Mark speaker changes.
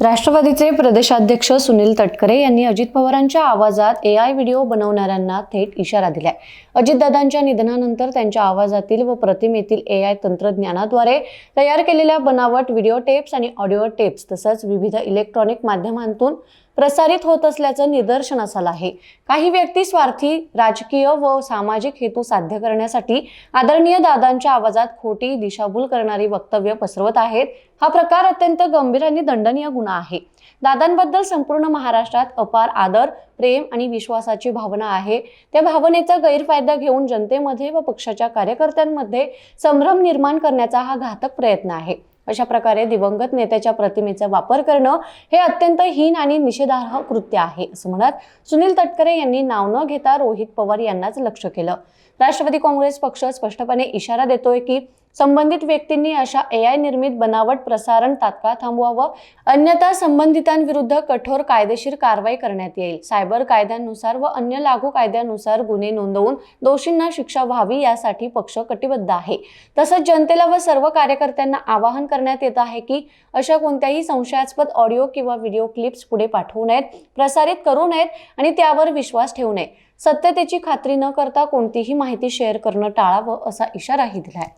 Speaker 1: राष्ट्रवादीचे प्रदेशाध्यक्ष सुनील तटकरे यांनी अजित पवारांच्या आवाजात ए आय व्हिडिओ बनवणाऱ्यांना थेट इशारा दिलाय. अजितदादांच्या निधनानंतर त्यांच्या आवाजातील व प्रतिमेतील ए आय तंत्रज्ञानाद्वारे तयार केलेल्या बनावट व्हिडिओ टेप्स आणि ऑडिओ टेप्स तसंच विविध इलेक्ट्रॉनिक माध्यमांतून प्रसारित होत असल्याचं निदर्शनास आलं आहे. काही व्यक्ती स्वार्थी राजकीय व सामाजिक हेतू साध्य करण्यासाठी आदरणीय दादांच्या आवाजात खोटी दिशाभूल करणारी वक्तव्य पसरवत आहेत. हा प्रकार अत्यंत गंभीर आणि दंडनीय गुन्हा आहे. दादांबद्दल संपूर्ण महाराष्ट्रात अपार आदर प्रेम आणि विश्वासाची भावना आहे. त्या भावनेचा गैरफायदा घेऊन जनतेमध्ये व पक्षाच्या कार्यकर्त्यांमध्ये संभ्रम निर्माण करण्याचा हा घातक प्रयत्न आहे. अशा प्रकारे दिवंगत नेत्याच्या प्रतिमेचा वापर करणं हे अत्यंत हीन आणि निषेधार्ह कृत्य आहे असं म्हणत सुनील तटकरे यांनी नाव न घेता रोहित पवार यांनाच लक्ष केलं. राष्ट्रवादी काँग्रेस पक्ष स्पष्टपणे इशारा देतोय की संबंधित व्यक्तींनी अशा ए आय निर्मित बनावट प्रसारण तात्काळ थांबवावं. अन्यथा संबंधितांविरुद्ध कठोर कायदेशीर कारवाई करण्यात येईल. सायबर कायद्यानुसार व अन्य लागू कायद्यानुसार गुन्हे नोंदवून दोषींना शिक्षा व्हावी यासाठी पक्ष कटिबद्ध आहे. तसंच जनतेला व सर्व कार्यकर्त्यांना आवाहन करण्यात येत आहे की अशा कोणत्याही संशयास्पद ऑडिओ किंवा व्हिडिओ क्लिप्स पुढे पाठवू नयेत प्रसारित करू नयेत आणि त्यावर विश्वास ठेवू नये. सत्यतेची खात्री न करता कोणतीही माहिती शेअर करणं टाळावं असा इशाराही दिलाय.